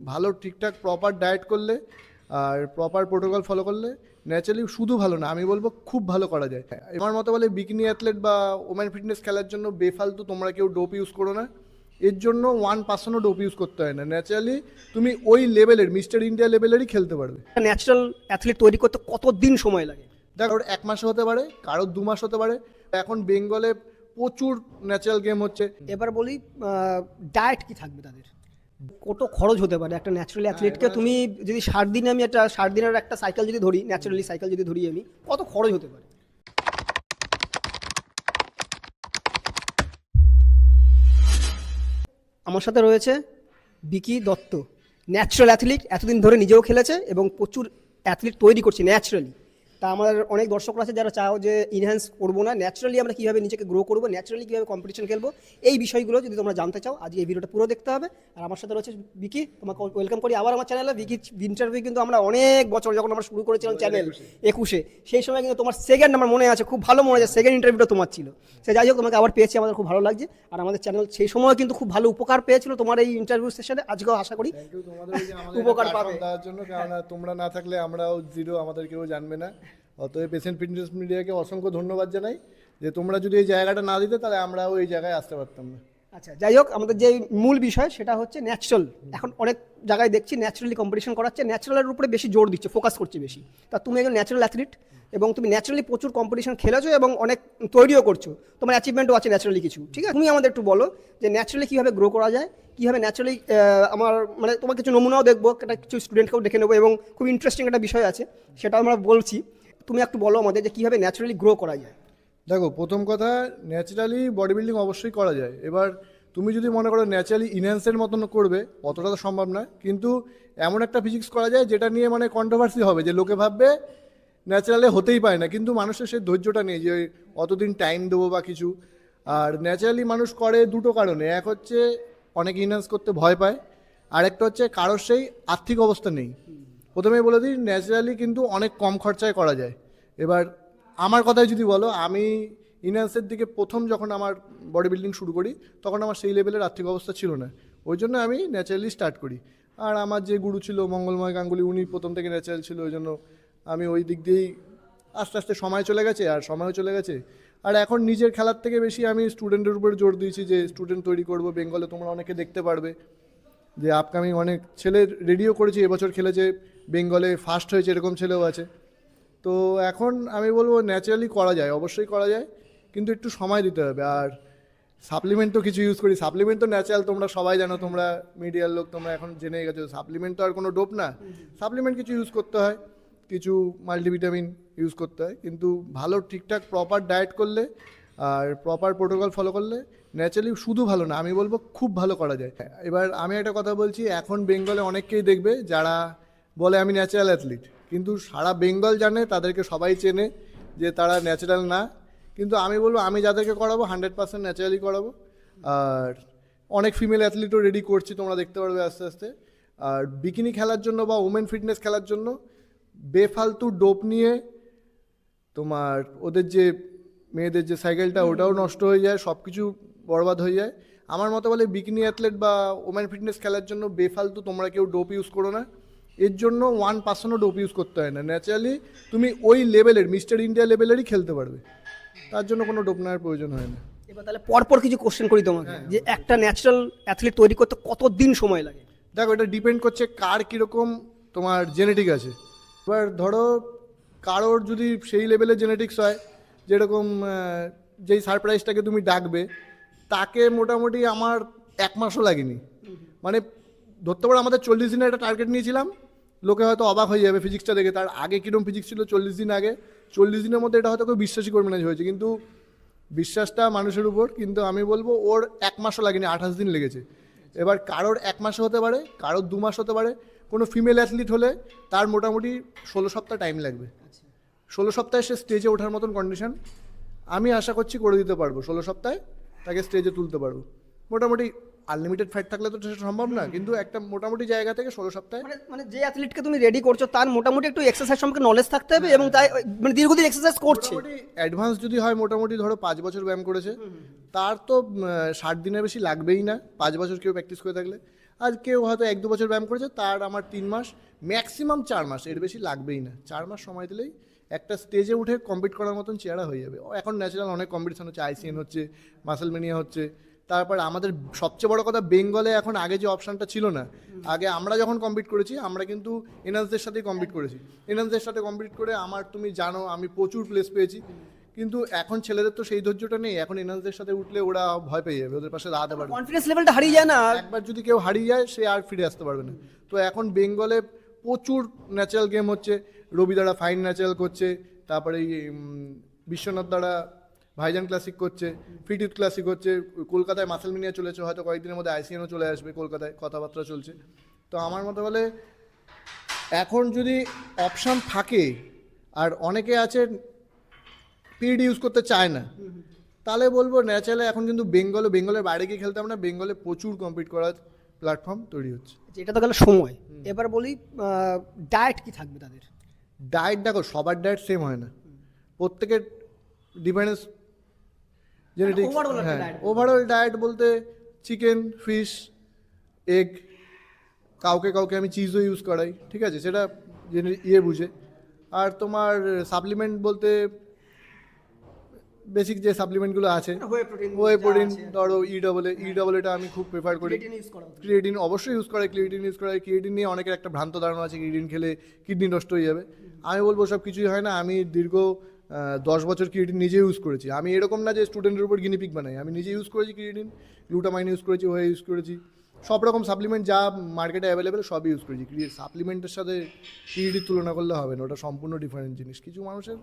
ভালো ঠিকঠাক proper diet করলে আর প্রপার প্রোটোকল ফলো করলে ন্যাচারালি শুধু ভালো না আমি বলব খুব ভালো করা যায়। আমার মতো বলে বিকিনি অ্যাথলেট বা ওমেন ফিটনেস খেলার জন্য বেফালতু তোমরা কেউ ডোপ ইউজ করো না। এর জন্য ওয়ান পার্সেন্টও ডোপ ইউজ করতে হয় না। ন্যাচারালি তুমি ওই লেভেলের মিস্টার ইন্ডিয়া লেভেলেরই খেলতে পারবে। ন্যাচারাল অ্যাথলিট তৈরি করতে কত দিন সময় লাগে? দেখো এক মাসে হতে পারে কারোর দু মাস হতে পারে। এখন বেঙ্গলে প্রচুর ন্যাচারাল গেম হচ্ছে। এবার বলি ডায়েট কি থাকবে তাদের? কত খরচ হতে পারে একটা ন্যাচারাল অ্যাথলিটকে তুমি যদি ষাট দিনে আমি একটা ষাট দিনের একটা সাইকেল যদি ধরি ন্যাচারালি সাইকেল যদি ধরি আমি কত খরচ হতে পারে? আমার সাথে রয়েছে বিকি দত্ত ন্যাচারাল অ্যাথলিট এতদিন ধরে নিজেও খেলেছে এবং প্রচুর অ্যাথলিট তৈরি করছে ন্যাচারালি তা আমার অনেক দর্শকরা আছে যারা চাও যে ইনহ্যান্স করব না ন্যাচারালি আমরা কীভাবে নিজেকে গ্রো করব ন্যাচারালি কীভাবে কম্পিটিশন খেলব এই বিষয়গুলো যদি তোমরা জানতে চাও আজকে এই ভিডিওটা পুরো দেখতে হবে। আর আমার সাথে রয়েছে বিকি তোমাকে ওয়েলকাম করি আবার আমার চ্যানেলে বিকি ইন্টারভিউ কিন্তু আমরা অনেক বছর যখন আমরা শুরু করেছিলাম চ্যানেল একুশে। সেই সময় কিন্তু তোমার সেকেন্ড আমার মনে আছে খুব ভালো মনে আছে সেকেন্ড ইন্টারভিউটা তোমার ছিল। সে যাই হোক তোমাকে আবার পেয়েছি আমাদের খুব ভালো লাগছে। আর আমাদের চ্যানেল সেই সময় কিন্তু খুব ভালো উপকার পেয়েছিল তোমার এই ইন্টারভিউ সেশনে আজকেও আশা করি উপকার পাবে। জন্য তোমরা না থাকলে আমরাও জিরো আমাদের কেউ জানবে না। অতএব পেশেন্ট ফিটনেস মিডিয়াকে অসংখ্য ধন্যবাদ জানাই যে তোমরা যদি এই জায়গাটা না দিতে, তাহলে আমরাও এই জায়গায় আসতে পারতাম না। আচ্ছা যাই হোক, আমাদের যে মূল বিষয় সেটা হচ্ছে ন্যাচারাল এখন অনেক জায়গায় দেখছি ন্যাচারালি কম্পিটিশন করাচ্ছে ন্যাচারালের উপরে বেশি জোর দিচ্ছে ফোকাস করছে বেশি। তা তুমি একজন ন্যাচারাল অ্যাথলিট এবং তুমি ন্যাচারালি প্রচুর কম্পিটিশন খেলেছো এবং অনেক তৈরিও করছ। তোমার অ্যাচিভমেন্টও আছে ন্যাচারালি কিছু, ঠিক আছে? তুমি আমাদের একটু বলো যে ন্যাচারালি কীভাবে গ্রো করা যায়, কীভাবে ন্যাচারালি আমার মানে তোমার কিছু নমুনাও দেখব, একটা কিছু স্টুডেন্টকেও দেখে নেব এবং খুব ইন্টারেস্টিং একটা বিষয় আছে সেটা আমরা বলছি। তুমি একটু বলো আমাদের যে কীভাবে ন্যাচারালি গ্রো করা যায়। দেখো, প্রথম কথা ন্যাচারালি বডি বিল্ডিং অবশ্যই করা যায়। এবার তুমি যদি মনে করো ন্যাচারালি ইনহ্যান্সের মতন করবে, অতটা তো সম্ভব নয়। কিন্তু এমন একটা ফিজিক্স করা যায় যেটা নিয়ে মানে কন্ট্রোভার্সি হবে, যে লোকে ভাববে ন্যাচারালে হতেই পারে না। কিন্তু মানুষের সেই ধৈর্যটা নেই যে অতদিন টাইম দেবো বা কিছু। আর ন্যাচারালি মানুষ করে দুটো কারণে। এক হচ্ছে অনেক ইনহ্যান্স করতে ভয় পায় আর একটা হচ্ছে কারোর সেই আর্থিক অবস্থা নেই। প্রথমেই বলে দিই, ন্যাচারালি কিন্তু অনেক কম খরচায় করা যায়। এবার আমার কথাই যদি বলো, আমি ইনহ্যান্সের দিকে প্রথম যখন আমার বডি বিল্ডিং শুরু করি, তখন আমার সেই লেভেলের আর্থিক অবস্থা ছিল না। ওই জন্য আমি ন্যাচারালি স্টার্ট করি। আর আমার যে গুরু ছিল, মঙ্গলময় গাঙ্গুলি, উনি প্রথম থেকে ন্যাচারাল ছিল, ওই জন্য আমি ওই দিক দিয়েই আস্তে আস্তে সময় চলে গেছে, আর সময়ও চলে গেছে। আর এখন নিজের খেলার থেকে বেশি আমি স্টুডেন্টের উপরে জোর দিয়েছি যে স্টুডেন্ট তৈরি করব, বেঙ্গলে তোমরা অনেকে দেখতে পারবে। যে আপকামিং অনেক ছেলে রেডিও করেছি, এবছর খেলেছে বেঙ্গলে ফার্স্ট হয়েছে, এরকম ছেলেও আছে। তো এখন আমি বলব ন্যাচারালি করা যায়, অবশ্যই করা যায়, কিন্তু একটু সময় দিতে হবে। আর সাপ্লিমেন্ট তো কিছু ইউজ করি। সাপ্লিমেন্ট তো ন্যাচারাল তোমরা সবাই জানো, তোমরা মিডিয়ার লোক, তোমরা এখন জেনে গেছো সাপ্লিমেন্ট তো আর কোনো ডোপ না। সাপ্লিমেন্ট কিছু ইউজ করতে হয়, কিছু মাল্টিভিটামিন ইউজ করতে হয়, কিন্তু ভালো ঠিকঠাক প্রপার ডায়েট করলে আর প্রপার প্রোটোকল ফলো করলে ন্যাচারালি শুধু ভালো না, আমি বলব খুব ভালো করা যায়। এবার আমি একটা কথা বলছি, এখন বেঙ্গলে অনেককেই দেখবে যারা বলে আমি ন্যাচারাল অ্যাথলিট কিন্তু সারা বেঙ্গল জানে, তাদেরকে সবাই চেনে যে তারা ন্যাচারাল না। কিন্তু আমি বলব, আমি যাদেরকে করাবো হান্ড্রেড পার্সেন্ট ন্যাচারালি করাবো। আর অনেক ফিমেল অ্যাথলিটও রেডি করছি, তোমরা দেখতে পারবে আস্তে আস্তে। আর বিকিনি খেলার জন্য বা ওমেন ফিটনেস খেলার জন্য বেফালতু ডোপ নিয়ে তোমার ওদের যে মেয়েদের যে সাইকেলটা ওটাও নষ্ট হয়ে যায় সব কিছু বরবাদ হয়ে যায়। আমার মতো বলে বিকিনি অ্যাথলেট বা ওমেন ফিটনেস খেলার জন্য বেফালতু তোমরা কেউ ডোপ ইউজ করো না। এর জন্য ওয়ান পার্সেন্টও ডোপ ইউজ করতে হয় না। ন্যাচারালি তুমি ওই লেভেলের মিস্টার ইন্ডিয়া লেভেলেরই খেলতে পারবে। তার জন্য কোনো ডোপ নেওয়ার প্রয়োজন হয় না। এবার তাহলে পরপর কিছু কোশ্চেন করি তোমাকে। যে একটা ন্যাচারাল অ্যাথলিট তৈরি করতে কত দিন সময় লাগে? দেখো এটা ডিপেন্ড করছে কার কীরকম তোমার জেনেটিক আছে। এবার ধরো কারোর যদি সেই লেভেলের জেনেটিক্স হয় যেরকম যেই সারপ্রাইজটাকে তুমি ডাকবে তাকে মোটামুটি আমার এক মাসও লাগেনি। মানে ধরতে পারো আমাদের চল্লিশ দিনের একটা টার্গেট নিয়েছিলাম লোকে হয়তো অবাক হয়ে যাবে ফিজিক্সটা দেখে। তার আগে কীরকম ফিজিক্স ছিল চল্লিশ দিন আগে? চল্লিশ দিনের মধ্যে এটা হয়তো কেউ বিশ্বাসই করবে না হয়েছে। কিন্তু বিশ্বাসটা মানুষের উপর কিন্তু আমি বলব ওর এক মাসও লাগেনি আঠাশ দিন লেগেছে। এবার কারোর এক মাসে হতে পারে কারোর দু মাস হতে পারে কোনো ফিমেল অ্যাথলিট হলে তার মোটামুটি ষোলো সপ্তাহ টাইম লাগবে। ষোলো সপ্তাহে সে স্টেজে ওঠার মতন কন্ডিশন আমি আশা করছি করে দিতে পারব। ষোলো সপ্তাহে তাকে স্টেজে তুলতে পারব। মোটামুটি আনলিমিটেড ফাইট থাকলে তো সেটা সম্ভব না কিন্তু একটা মোটামুটি জায়গা থেকে ষোলো সপ্তাহে মানে মানে যে অ্যাথলিটকে তুমি রেডি করছ তার মোটামুটি একটু এক্সারসাইজ সম্পর্কে নলেজ থাকতে হবে এবং তাই মানে দীর্ঘদিন এক্সারসাইজ করছে। অ্যাডভান্স যদি হয় মোটামুটি ধরো পাঁচ বছর ব্যায়াম করেছে তার তো ষাট দিনের বেশি লাগবেই না পাঁচ বছর কেউ প্র্যাকটিস করে থাকলে। আর কেউ হয়তো এক দু বছর ব্যায়াম করেছে তার আমার তিন মাস ম্যাক্সিমাম চার মাস এর বেশি লাগবেই না। চার মাস সময় দিলেই একটা স্টেজে উঠে কম্পিট করার মতন চেহারা হয়ে যাবে। এখন ন্যাচারাল অনেক কম্পিটিশন হচ্ছে আইসিএন হচ্ছে মাসেলমেনিয়া হচ্ছে। তারপর আমাদের সবচেয়ে বড় কথা বেঙ্গলে এখন আগে যে অপশনটা ছিল না আগে আমরা যখন কমপ্লিট করেছি আমরা কিন্তু এনএসদের সাথেই কমপ্লিট করেছি। এনএসদের সাথে কমপ্লিট করে আমার তুমি জানো আমি প্রচুর প্লেস পেয়েছি। কিন্তু এখন ছেলেদের তো সেই ধৈর্যটা নেই এখন এনএসদের সাথে উঠলে ওরা ভয় পেয়ে যাবে ওদের পাশে দাঁড়াতে পারবে কনফিডেন্স লেভেলটা হারিয়ে যায় না? একবার যদি কেউ হারিয়ে যায় সে আর ফিরে আসতে পারবে না। তো এখন বেঙ্গলে প্রচুর ন্যাচারাল গেম হচ্ছে রবি দ্বারা ফাইন ন্যাচারাল করছে তারপরে এই, বিশ্বনাথ দ্বারা ভাইজান ক্লাসিক করছে ফিটিউথ ক্লাসিক হচ্ছে কলকাতায় মাসেল মিনিয়া চলেছে হয়তো কয়েকদিনের মধ্যে আইসিএনও চলে আসবে কলকাতায় কথাবার্তা চলছে। তো আমার মতো বলে এখন যদি অপশান থাকে আর অনেকে আছে পিরিয়ড ইউজ করতে চায় না তাহলে বলব ন্যাচারালি এখন কিন্তু বেঙ্গলে বেঙ্গলের বাইরে গিয়ে খেলতাম না বেঙ্গলে প্রচুর কম্পিট করার প্ল্যাটফর্ম তৈরি হচ্ছে। যেটা তো গেল সময়। এবার বলি ডায়েট কি থাকবে তাদের? ডায়েট দেখো সবার ডায়েট সেম হয় না। প্রত্যেকের ডিপেন্ডেন্স জেনেটিক্স হ্যাঁ। ওভারঅল ডায়েট বলতে চিকেন ফিশ এগ কাউকে কাউকে আমি চিজও ইউজ করাই ঠিক আছে? সেটা ইয়ে বুঝে। আর তোমার সাপ্লিমেন্ট বলতে বেসিক যে সাপ্লিমেন্টগুলো আছে ওয়ে প্রোটিন ধরো ই ডবল ই ডবল এটা আমি খুব প্রেফার করি। ক্রিয়েটিন অবশ্যই ইউজ করে ক্রিয়েটিন ইউজ করে ক্রিয়েটিন নিয়ে অনেকের একটা ভ্রান্ত ধারণা আছে ক্রিয়েটিন খেলে কিডনি নষ্ট হয়ে যাবে। আমি বলব সব কিছুই হয় না আমি দীর্ঘ দশ বছর ক্রিয়েটিন নিজে ইউজ করেছি। আমি এরকম না যে স্টুডেন্টের উপর গিনিপিক বানাই। আমি নিজে ইউজ করেছি ক্রিয়েটিন গ্লুটামাইন ইউজ করেছি ওয়ে ইউজ করেছি। সব রকম সাপ্লিমেন্ট যা মার্কেটে অ্যাভেলেবেল সবই ইউজ করেছি। ক্রিয়েট সাপ্লিমেন্টের সাথে ক্রিয়েটির তুলনা করলে হবে না। ওটা সম্পূর্ণ ডিফারেন্ট জিনিস। কিছু মানুষের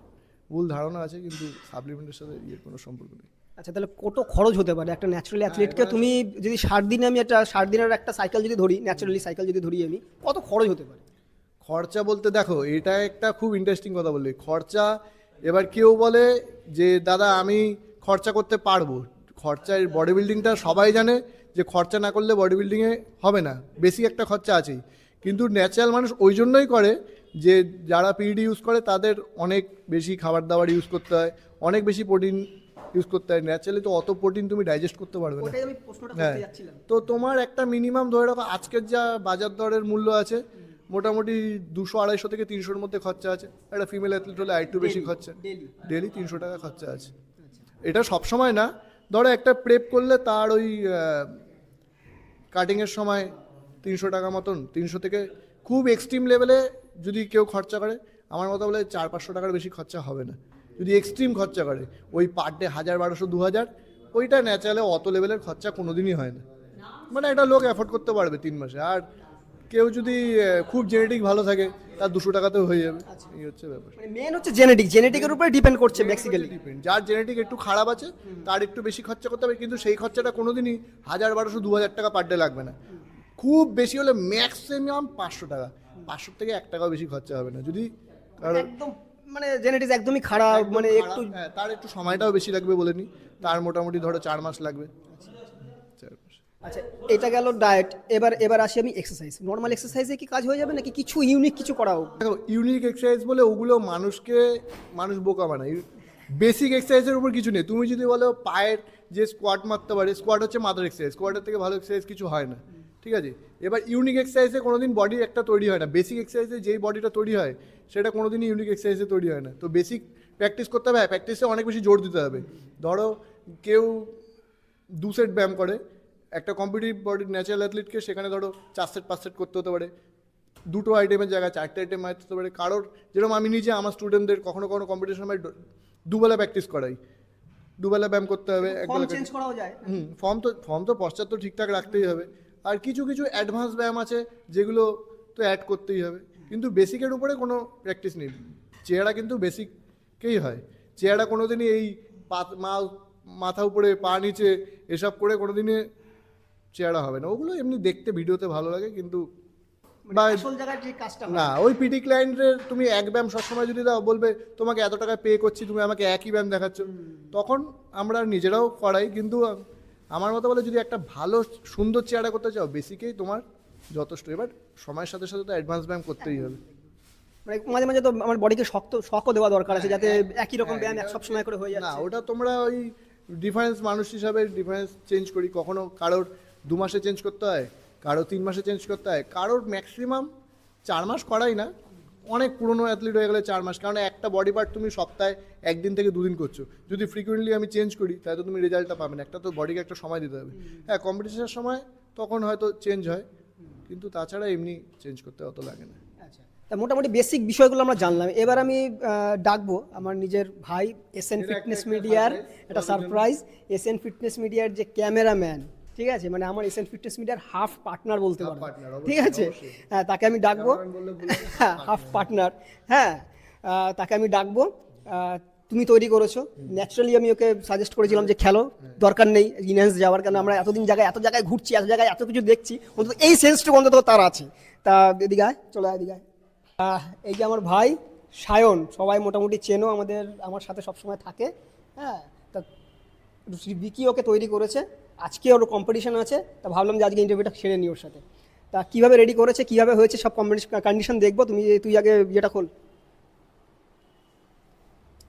ভুল ধারণা আছে কিন্তু সাপ্লিমেন্টের সাথে ইয়ের কোনো সম্পর্ক নেই। আচ্ছা তাহলে কত খরচ হতে পারে একটা ন্যাচারালি অ্যাথলিটকে তুমি যদি ষাট দিনে আমি একটা ষাট দিনের একটা সাইকেল যদি ধরি ন্যাচারালি সাইকেল যদি ধরি আমি কত খরচ হতে পারে? খরচা বলতে দেখো এটা একটা খুব ইন্টারেস্টিং কথা বললি। খরচা এবার কেউ বলে যে দাদা আমি খরচা করতে পারব। খরচার বডি বিল্ডিংটা সবাই জানে যে খরচা না করলে বডি বিল্ডিংয়ে হবে না। বেশি একটা খরচা আছেই। কিন্তু ন্যাচারাল মানুষ ওই জন্যই করে যে যারা পিডি ইউজ করে তাদের অনেক বেশি খাবার দাবার ইউজ করতে হয় অনেক বেশি প্রোটিন ইউজ করতে হয়। ন্যাচারালি তো অত প্রোটিন তুমি ডাইজেস্ট করতে পারবে না। হ্যাঁ। তো তোমার একটা মিনিমাম ধরে রাখো আজকের যা বাজার দরের মূল্য আছে মোটামুটি দুশো আড়াইশো থেকে তিনশোর মধ্যে খরচা আছে। একটা ফিমেল অ্যাথলিট হলে আরেকটু বেশি খরচা। ডেলি ডেলি তিনশো টাকা খরচা আছে। এটা সব সময় না। ধরো একটা প্রেপ করলে তার ওই কাটিংয়ের সময় তিনশো টাকা মতন তিনশো থেকে খুব এক্সট্রিম লেভেলে যদি কেউ খরচা করে আমার মতো বলে চার পাঁচশো টাকার বেশি খরচা হবে না। যদি এক্সট্রিম খরচা করে ওই পার ডে হাজার বারোশো দু হাজার ওইটা ন্যাচারালে অত লেভেলের খরচা কোনোদিনই হয় না। মানে একটা লোক অ্যাফোর্ড করতে পারবে তিন মাসে। আর কেউ যদি খুব জেনেটিক ভালো থাকে তার দুশো টাকাতেও হয়ে যাবে। এই হচ্ছে ব্যাপার। মানে মেন হচ্ছে জেনেটিক জেনেটিকের উপরে ডিপেন্ড করছে বেসিক্যালি ডিপেন্ড যার জেনেটিক একটু খারাপ আছে তার একটু বেশি খরচা করতে হবে কিন্তু সেই খরচাটা কোনোদিনই হাজার বারোশো দু হাজার টাকা পার ডে লাগবে না। খুব বেশি হলে ম্যাক্সিমাম পাঁচশো টাকা। পাঁচশো থেকে এক টাকাও বেশি খরচা হবে না। যদি কারণ একদম মানে জেনেটিক্স একদমই খারাপ মানে একটু হ্যাঁ তার একটু সময়টাও বেশি লাগবে বলে নি। তার মোটামুটি ধরো চার মাস লাগবে। আচ্ছা এটা গেল ডায়েট এবার এবার আসি আমি এক্সারসাইজ নর্মাল এক্সারসাইজে কি কাজ হয়ে যাবে নাকি কিছু ইউনিক কিছু করা দেখো ইউনিক এক্সারসাইজ বলে ওগুলো মানুষকে, মানুষ বোকা বানায়। বেসিক এক্সারসাইজের উপর কিছু নেই। তুমি যদি বলো পায়ের যে স্কোয়াট মারতে পারে স্কোয়াট হচ্ছে মাথার এক্সারসাইজ স্কোয়াটের থেকে ভালো এক্সারসাইজ কিছু হয় না। ঠিক আছে? এবার ইউনিক এক্সারসাইজে কোনোদিন বডি একটা তৈরি হয় না। বেসিক এক্সারসাইজে যেই বডিটা তৈরি হয়, সেটা কোনোদিনই ইউনিক এক্সারসাইজে তৈরি হয় না। তো বেসিক প্র্যাকটিস করতে হবে প্র্যাকটিসে অনেক বেশি জোর দিতে হবে। ধরো, কেউ দু সেট ব্যায়াম করে একটা কম্পিটিভ বডির ন্যাচারাল অ্যাথলিটকে সেখানে ধরো চার সেট পাঁচ সেট করতে হতে পারে। দুটো আইটেমের জায়গায় চারটে আইটেম মারতে হতে পারে। কারোর যেরকম আমি নিজে আমার স্টুডেন্টদের কখনো কখনো কম্পিটিশন আমি দুবেলা প্র্যাকটিস করাই। দুবেলা ব্যায়াম করতে হবে একবেলা হুম ফর্ম তো ফর্ম তো পশ্চাৎ তো ঠিকঠাক রাখতেই হবে। আর কিছু কিছু অ্যাডভান্স ব্যায়াম আছে যেগুলো তো অ্যাড করতেই হবে। কিন্তু বেসিকের উপরে কোনো প্র্যাকটিস নেই। চেহারা কিন্তু বেসিককেই হয়। চেহারা কোনো দিনই এই মাথা উপরে পা নিচে এসব করে কোনো দিনে চেহারা হবে না। ওগুলো এমনি দেখতে ভিডিওতে ভালো লাগে কিন্তু মানে হয়। না ওই পিটি ক্লায়েন্টের তুমি এক ব্যায়াম সবসময় যদি দাও বলবে তোমাকে এত টাকা পে করছি তুমি আমাকে একই ব্যায়াম দেখাচ্ছ। তখন আমরা নিজেরাও করাই কিন্তু আমার মতো বলে যদি একটা ভালো সুন্দর চেহারা করতে চাও বেসিকেই তোমার যথেষ্ট। এবার সময়ের সাথে সাথে তো অ্যাডভান্স ব্যায়াম করতেই হবে। মানে মাঝে মাঝে তো আমার বডিকে শক্ত শকও দেওয়া দরকার আছে যাতে একই রকম ব্যায়াম এক সব সময় করে হয়ে যায় না ওটা তোমরা ওই ডিফারেন্স মানুষ হিসাবে ডিফারেন্স চেঞ্জ করি কখনো কারোর দু মাসে চেঞ্জ করতে হয় কারও তিন মাসে চেঞ্জ করতে হয় কারোর ম্যাক্সিমাম চার মাস করাই না। অনেক পুরনো অ্যাথলিট হয়ে গেলে চার মাস কারণ একটা বডি পার্ট তুমি সপ্তাহে একদিন থেকে দুদিন করছ। যদি ফ্রিকুয়েন্টলি আমি চেঞ্জ করি তাহলে তো তুমি রেজাল্টটা পাবে না একটা তো বডিকে একটা সময় দিতে হবে। হ্যাঁ কম্পিটিশনের সময় তখন হয়তো চেঞ্জ হয় কিন্তু তাছাড়া এমনি চেঞ্জ করতে অত লাগে না। আচ্ছা তা মোটামুটি বেসিক বিষয়গুলো আমরা জানলাম। এবার আমি ডাকবো আমার নিজের ভাই এস এন ফিটনেস মিডিয়ার একটা সারপ্রাইজ এস এন ফিটনেস মিডিয়ার যে ক্যামেরাম্যান ঠিক আছে? মানে আমার এস এন ফিটনেস মিডিয়ার হাফ পার্টনার বলতে Half পারো। ঠিক আছে? হ্যাঁ তাকে আমি ডাকবো। হবে, হাফ পার্টনার। হ্যাঁ তাকে আমি ডাকবো। তুমি তৈরি করেছ। ন্যাচারালি আমি ওকে সাজেস্ট করেছিলাম যে খেলো দরকার নেই ইনহ্যান্স যাওয়ার কারণ আমরা এতদিন জায়গায় এত জায়গায় ঘুরছি এত জায়গায় এত কিছু দেখছি অন্তত এই সেন্সটুকু অন্তত তার আছে। তা এদিকে আয় চলে এদিকে আয়। এই যে আমার ভাই সায়ন সবাই মোটামুটি চেনো আমাদের আমার সাথে সবসময় থাকে। হ্যাঁ তা বিকি ওকে তৈরি করেছে। আজকে ওর কম্পিটিশন আছে তা ভাবলাম যে আজকে ইন্টারভিউটা সেরে নিই ওর সাথে। তা কীভাবে রেডি করেছে কীভাবে হয়েছে সব কম্পিটিশন কন্ডিশন দেখব তুমি তুই আগে ইয়েটা খোল।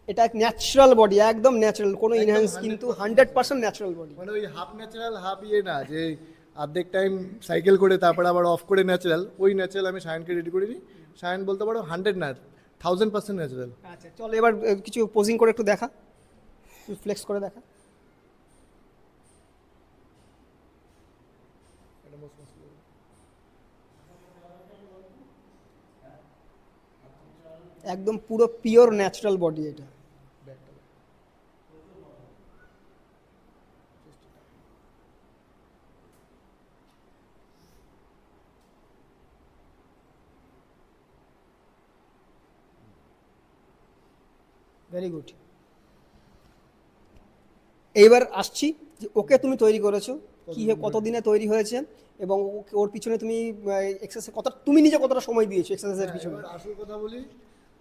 এটা এক ন্যাচারাল বডি একদম ন্যাচারাল কোনো ইনহ্যান্স কিন্তু হান্ড্রেড পার্সেন্ট ন্যাচারাল বডি মানে ওই হাফ ন্যাচারাল হাফ ইয়ে না যে অর্ধেক টাইম সাইকেল করে তারপরে আবার অফ করে ন্যাচারাল ওই ন্যাচারাল আমি সায়নকে রেডি করিনি সায়ন বলতে পারো হান্ড্রেড না থাউজেন্ড পার্সেন্ট ন্যাচারাল আচ্ছা চলো এবার কিছু পোজিং করে একটু দেখা ফ্লেক্স করে দেখা। একদম পুরো পিওর ন্যাচারাল বডি এটা। ভেরি গুড এইবার আসছি যে ওকে তুমি তৈরি করেছ কি কতদিনে তৈরি হয়েছে এবং ওর পিছনে তুমি এক্সারসাইজ কত তুমি নিজে কতটা সময় দিয়েছ এক্সারসাইজের পিছনে? আসল কথা বলি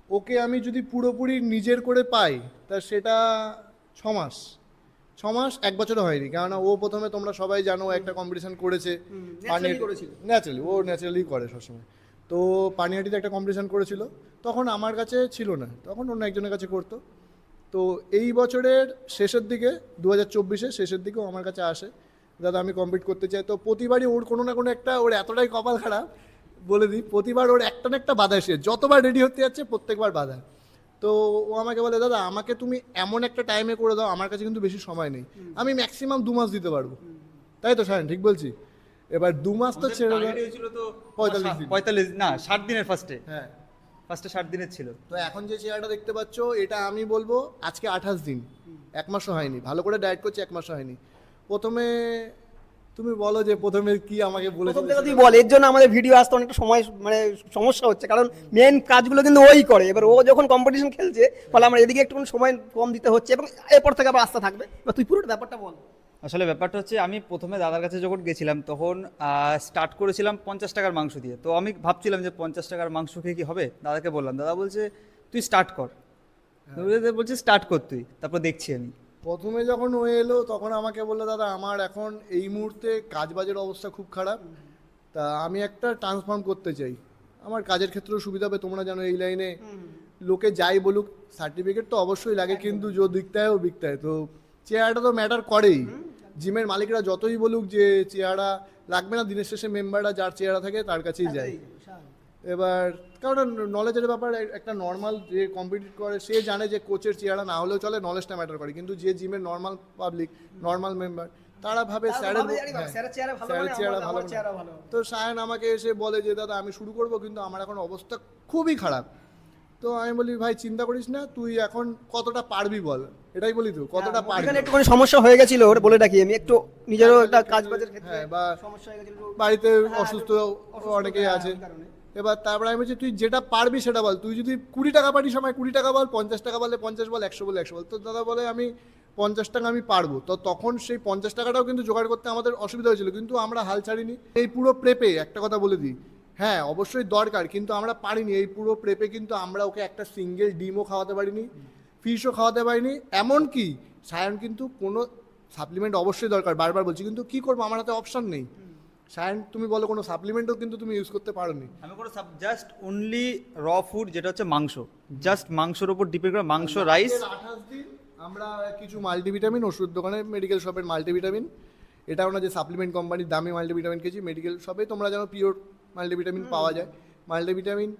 ওকে আমি যদি পুরোপুরি নিজের করে পাই তা সেটা ছ মাস। ছ মাস এক বছরও হয়নি কেননা ও প্রথমে তোমরা সবাই জানো একটা কম্পিটিশন করেছে ন্যাচারালি ও ন্যাচারালি করে সবসময়। তো পানিহাটিতে একটা কম্পিটিশন করেছিল তখন আমার কাছে ছিল না তখন অন্য একজনের কাছে করতো। তো এই বছরের শেষের দিকে দু হাজার চব্বিশের শেষের দিকেও আমার কাছে আসে দাদা আমি কম্পিট করতে চাই। তো প্রতিবারই ওর কোনো না কোনো একটা ওর এতটাই কপাল খারাপ বলে দিই প্রতিবার ওর একটা না একটা বাধা এসে যতবার রেডি হতে যাচ্ছে প্রত্যেকবার বাধা। তো ও আমাকে বলে দাদা আমাকে তুমি এমন একটা টাইমে করে দাও আমার কাছে কিন্তু বেশি সময় নেই। আমি ম্যাক্সিমাম দু মাস দিতে পারব। তাই তো সায়ন ঠিক বলছি। এবার দু মাস তো ছেড়ে হয়েছিল তো পঁয়তাল্লিশ দিন। পঁয়তাল্লিশ না ষাট দিনের ফার্স্টে হ্যাঁ। ফার্স্টে ষাট দিনের ছিল। তো এখন যে চেয়ারটা দেখতে পাচ্ছ এটা আমি বলব আজকে আঠাশ দিন। এক মাসও হয়নি। ভালো করে ডায়েট করছি এক মাসও হয়নি। প্রথমে তুমি বলো যে প্রথমে কি আমাকে বলে প্রথম থেকে তুই বল এর জন্য আমাদের ভিডিও আসতে অনেকটা সময় মানে সমস্যা হচ্ছে কারণ মেন কাজগুলো কিন্তু ওই করে। এবার ও যখন কম্পিটিশন খেলছে ফলে আমার এদিকে একটু সময় কম দিতে হচ্ছে এবং এরপর থেকে আবার আস্থা থাকবে। এবার তুই পুরো ব্যাপারটা বল। আসলে ব্যাপারটা হচ্ছে আমি প্রথমে দাদার কাছে যখন গেছিলাম তখন স্টার্ট করেছিলাম পঞ্চাশ টাকার মাংস দিয়ে। তো আমি ভাবছিলাম যে পঞ্চাশ টাকার মাংস খেয়ে কি হবে? দাদাকে বললাম দাদা বলছে তুই স্টার্ট কর। বলছে- বলছে স্টার্ট কর তুই। তারপর দেখছি আমি। প্রথমে যখন ও এলো তখন আমাকে বলল দাদা আমার এখন এই মুহূর্তে কাজ বাজের অবস্থা খুব খারাপ। তা আমি একটা ট্রান্সফর্ম করতে চাই। আমার কাজের ক্ষেত্রেও সুবিধা হবে তোমরা জানো এই লাইনে লোকে যাই বলুক সার্টিফিকেট তো অবশ্যই লাগে কিন্তু যে হয় ও বিকতে হয় তো চেহারাটা তো ম্যাটার করেই। জিমের মালিকরা যতই বলুক যে চেহারা লাগবে না দিনের শেষে মেম্বাররা যার চেহারা থাকে তার কাছেই যায়। এবার কারণ নলেজের ব্যাপার একটা নর্মাল যে কম্পিটিট করে সে জানে যে কোচের চেহারা না হলেও চলে নলেজটা ম্যাটার করে। কিন্তু যে জিমের নর্মাল পাবলিক নর্মাল মেম্বার তারা ভাবে স্যারের হ্যাঁ, স্যারের চেহারা ভালো স্যারের মানে ভালো। তো সায়ন আমাকে এসে বলে যে দাদা আমি শুরু করব কিন্তু আমার এখন অবস্থা খুবই খারাপ। তো আমি বলি ভাই চিন্তা করিস না তুই এখন কতটা পারবি বল? এটাই বলি তো কতটা পারবি? এখানে একটুখানি সমস্যা হয়ে গেছিল ওর বলে রাখি আমি একটু নিজেরও একটা কাজ বাজের ক্ষেত্রে হ্যাঁ, বা- সমস্যা হয়ে গেছিল। বাড়িতে হ্যাঁ, অসুস্থ অনেকেই হ্যাঁ, আছে। এবার তারপরে আমি বলছি, তুই যেটা পারবি সেটা বল। তুই যদি কুড়ি টাকা পারিস সময় কুড়ি টাকা বল, পঞ্চাশ টাকা বলে পঞ্চাশ বল, একশো বলে একশো বল। তো দাদা বলে, আমি পঞ্চাশ টাকা আমি পারব। তো তখন সেই পঞ্চাশ টাকাটাও কিন্তু জোগাড় করতে আমাদের অসুবিধা হয়েছিল, কিন্তু আমরা হাল ছাড়িনি। এই পুরো প্রেপে একটা কথা বলে দিই হ্যাঁ অবশ্যই দরকার, কিন্তু আমরা পারিনি। এই পুরো প্রেপে কিন্তু আমরা ওকে একটা সিঙ্গেল ডিমও খাওয়াতে পারিনি ফিশও খাওয়াতে পারিনি, এমনকি সায়ন কিন্তু কোনো সাপ্লিমেন্ট অবশ্যই দরকার, বারবার বলছি, কিন্তু কি করব? আমার হাতে অপশন নেই। সায়ন তুমি বলো কোনো সাপ্লিমেন্টও কিন্তু তুমি ইউজ করতে পারোনি। আমি কোনো জাস্ট অনলি র ফুড যেটা হচ্ছে মাংস। জাস্ট মাংসের উপর ডিপেন্ড করে মাংস রাইস আঠাশ দিন আমরা কিছু মাল্টিভিটামিন ওষুধ দোকানে মেডিকেল শপের মাল্টিভিটামিন এটাও না যে সাপ্লিমেন্ট কোম্পানির দামি মাল্টিভিটামিন খেয়েছি মেডিকেল শপে তোমরা যেন পিওর মাল্টিভিটামিন পাওয়া যায়। মাল্টিভিটামিন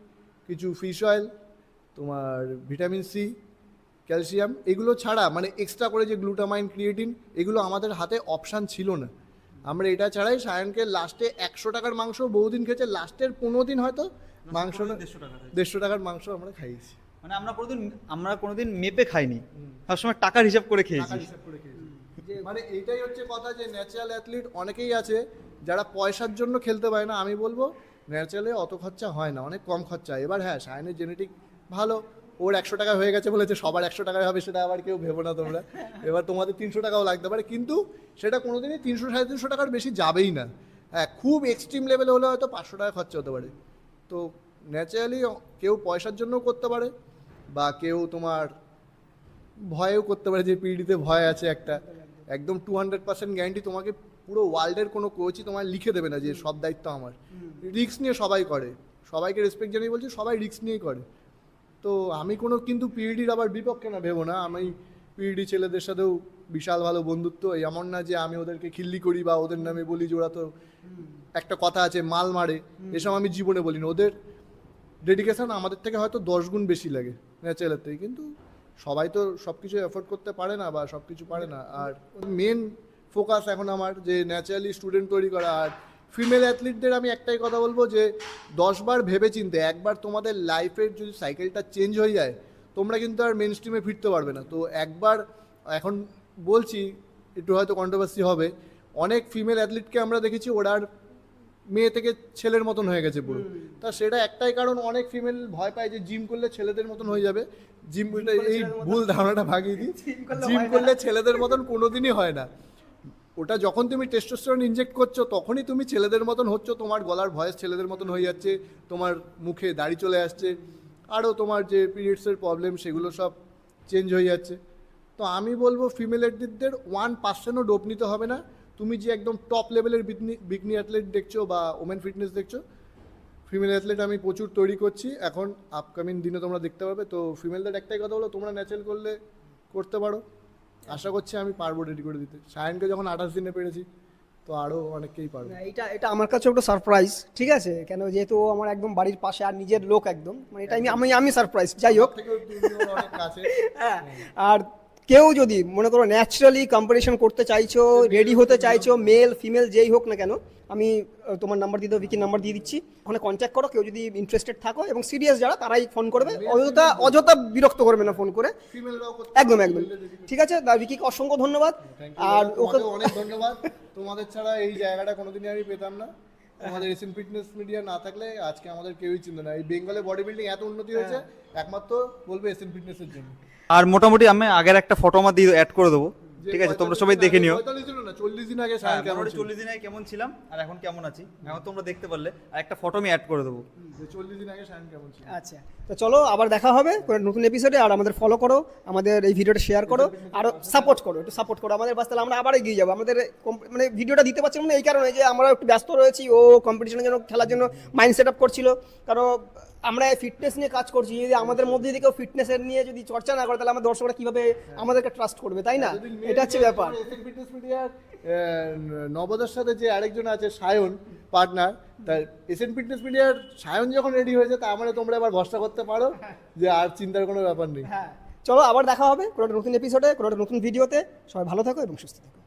কিছু ফিশ অয়েল তোমার ভিটামিন সি ক্যালসিয়াম এগুলো ছাড়া মানে এক্সট্রা করে যে গ্লুটামাইন ক্রিয়েটিন এগুলো আমাদের হাতে অপশান ছিল না। আমরা এটা ছাড়াই সায়নকে লাস্টে একশো টাকার মাংস বহুদিন খেয়েছে। লাস্টের পনেরো দিন হয়তো মাংসটা দেড়শো টাকা। দেড়শো টাকার মাংস আমরা খাইয়েছি মানে আমরা কোনোদিন আমরা কোনোদিন মেপে খাইনি। সবসময় টাকার হিসাব করে খেয়েছি। টাকার হিসাব করে খেয়েছি। মানে এইটাই হচ্ছে কথা যে ন্যাচারাল অ্যাথলিট অনেকেই আছে যারা পয়সার জন্য খেলতে পারে না। আমি বলব ন্যাচারালে অত খরচা হয় না অনেক কম খরচা এবার হ্যাঁ সায়নের জেনেটিক ভালো ওর একশো টাকা হয়ে গেছে বলেছে সবার একশো টাকায় হবে সেটা আবার কেউ ভেবো না তোমরা। এবার তোমাদের তিনশো টাকাও লাগতে পারে কিন্তু সেটা কোনোদিনই তিনশো সাড়ে তিনশো টাকার বেশি যাবেই না। হ্যাঁ খুব এক্সট্রিম লেভেলে হলে হয়তো পাঁচশো টাকা খরচা হতে পারে। তো ন্যাচারালি কেউ পয়সার জন্যও করতে পারে বা কেউ তোমার ভয়েও করতে পারে যে পিডিতে ভয় আছে একটা। একদম টু হান্ড্রেড পার্সেন্ট গ্যারান্টি তোমাকে পুরো ওয়ার্ল্ডের কোনো কোচই তোমার লিখে দেবে না যে সব দায়িত্ব আমার। রিস্ক নিয়ে সবাই করে। সবাইকে রেসপেক্ট জানিয়ে বলছি সবাই রিস্ক নিয়েই করে। তো আমি কোনো কিন্তু পিইডির আবার বিপক্ষে না, ভেবো না। আমি পিইডি ছেলেদের সাথেও বিশাল ভালো বন্ধুত্ব এমন না যে আমি ওদেরকে খিল্লি করি বা ওদের নামে বলি যে ওরা তো একটা কথা আছে, মাল মারে। এসব আমি জীবনে বলি না ওদের ডেডিকেশন আমাদের থেকে হয়তো দশ গুণ বেশি লাগে ন্যাচারালের থেকে। কিন্তু সবাই তো সব কিছু এফোর্ড করতে পারে না বা সব কিছু পারে না। আর মেন ফোকাস এখন আমার যে ন্যাচারালি স্টুডেন্ট তৈরি করা আর ফিমেল অ্যাথলিটদের আমি একটাই কথা বলব যে দশবার ভেবে চিনতে একবার তোমাদের লাইফের যদি সাইকেলটা চেঞ্জ হয়ে যায় তোমরা কিন্তু আর মেন স্ট্রিমে ফিরতে পারবে না। তো একবার এখন বলছি একটু হয়তো কন্ট্রোভার্সি হবে অনেক ফিমেল অ্যাথলিটকে আমরা দেখেছি ওরা আর মেয়ে থেকে ছেলের মতন হয়ে গেছে পুরো। তা সেটা একটাই কারণ অনেক ফিমেল ভয় পায় যে জিম করলে ছেলেদের মতন হয়ে যাবে। জিম করলে এই ভুল ধারণাটা ভাগিয়ে দিই। জিম করলে ছেলেদের মতন কোনোদিনই হয় না। ওটা যখন তুমি টেস্টোস্টেরন ইনজেক্ট করছ, তখনই তুমি ছেলেদের মতন হচ্ছ। তোমার গলার ভয়েস ছেলেদের মতন হয়ে যাচ্ছে, তোমার মুখে দাড়ি চলে আসছে, আরও তোমার যে পিরিয়ডসের প্রবলেম সেগুলো সব চেঞ্জ হয়ে যাচ্ছে। তো আমি বলব ফিমেল অ্যাথলিটদের ওয়ান পার্সেন্টও ডোপ নিতে হবে না। তুমি যে একদম টপ লেভেলের বিকনি অ্যাথলেট দেখছ বা ওমেন ফিটনেস দেখছ ফিমেল অ্যাথলেট আমি প্রচুর তৈরি করছি। এখন আপকামিং দিনে তোমরা দেখতে পাবে। তো ফিমেলদের একটাই কথা হলো, তোমরা ন্যাচারাল করলে, করতে পারো। আশা করছি আমি পারব রেডি করে দিতে। সায়নকে যখন আঠাশ দিনে পেরেছি তো আরও অনেককেই পারব। এটা এটা আমার কাছে একটা সারপ্রাইজ ঠিক আছে? কেন যেহেতু ও আমার একদম বাড়ির পাশে আর নিজের লোক একদম মানে এটা আমি আমি আমি সারপ্রাইজ যাই হোক। হ্যাঁ আর কেউ যদি মনে করো ন্যাচারালি কম্পিটিশন করতে চাইছো রেডি হতে চাইছো মেল ফিমেল যেই হোক না কেন আমি তোমার নাম্বার দিয়ে দেবো বিকির নাম্বার দিয়ে দিচ্ছি। ওখানে কন্ট্যাক্ট করো কেউ যদি ইন্টারেস্টেড থাকো এবং সিরিয়াস যারা তারাই ফোন করবে। অযথা অযথা বিরক্ত করবে না ফোন করে। একদম একদম। ঠিক আছে? দা বিকিকে অসংখ্য ধন্যবাদ। আর আর ওকে অনেক ধন্যবাদ। তোমাদের ছাড়া এই জায়গাটা কোনোদিনই আমি পেতাম না। আমাদের এশিয়ান ফিটনেস মিডিয়া না থাকলে আজকে আমাদের কেউই চিনতো না। এই বেঙ্গলে বডি বিল্ডিং এত উন্নতি হয়েছে একমাত্র বলবে এশিয়ান ফিটনেসের জন্য। আর মোটামুটি আমি আগের একটা ফটো আমার দিয়ে অ্যাড করে দেবো। ঠিক আছে তোমরা সবাই দেখে নিও। পঁয়তাল্লিশ দিন না চল্লিশ দিন আগে কেমন চল্লিশ দিন আগে কেমন ছিলাম আর এখন কেমন আছি? এখন তোমরা দেখতে পারলে আর একটা ফটো আমি অ্যাড করে দেবো। চল্লিশ দিন আগে সায়ন কেমন ছিল। আচ্ছা তো চলো আবার দেখা হবে কোনো নতুন এপিসোডে আর আমাদের ফলো করো আমাদের এই ভিডিওটা শেয়ার করো আর সাপোর্ট করো একটু সাপোর্ট করো আমাদের বাস তাহলে আমরা আবার এগিয়ে যাব। আমাদের মানে ভিডিওটা দিতে পারছিলাম না এই কারণে যে আমরা একটু ব্যস্ত রয়েছি ও কম্পিটিশনের জন্য খেলার জন্য মাইন্ড সেট আপ করছিল। কারণ আমরা ফিটনেস নিয়ে কাজ করছি যদি আমাদের মধ্যে যদি কেউ ফিটনেসের নিয়ে যদি চর্চা না করে তাহলে আমাদের দর্শকরা কীভাবে আমাদেরকে ট্রাস্ট করবে তাই না? এটা হচ্ছে ব্যাপার। ফিটনেস মিডিয়ার নবদার সাথে যে আরেকজন আছে সায়ন পার্টনার তার এশিয়ান ফিটনেস মিডিয়ার সায়ন যখন রেডি হয়েছে তা আমার তোমরা এবার ভরসা করতে পারো যে আর চিন্তার কোনো ব্যাপার নেই। হ্যাঁ। চলো আবার দেখা হবে কোনো একটা নতুন এপিসোডে কোনো নতুন ভিডিওতে সবাই ভালো থাকো এবং সুস্থ থাকো।